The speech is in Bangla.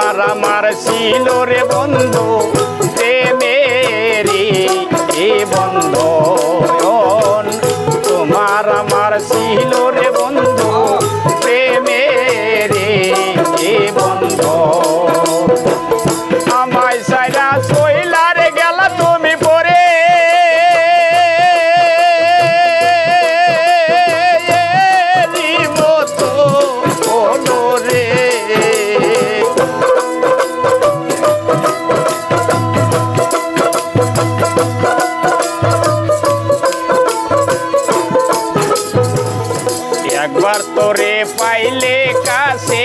তোমার আমার ছিল রে বন্ধু প্রেমেরি এ বন্ধন। তোমার আমার ছিল রে বন্ধু একবার তোরে পাইলে কাছে।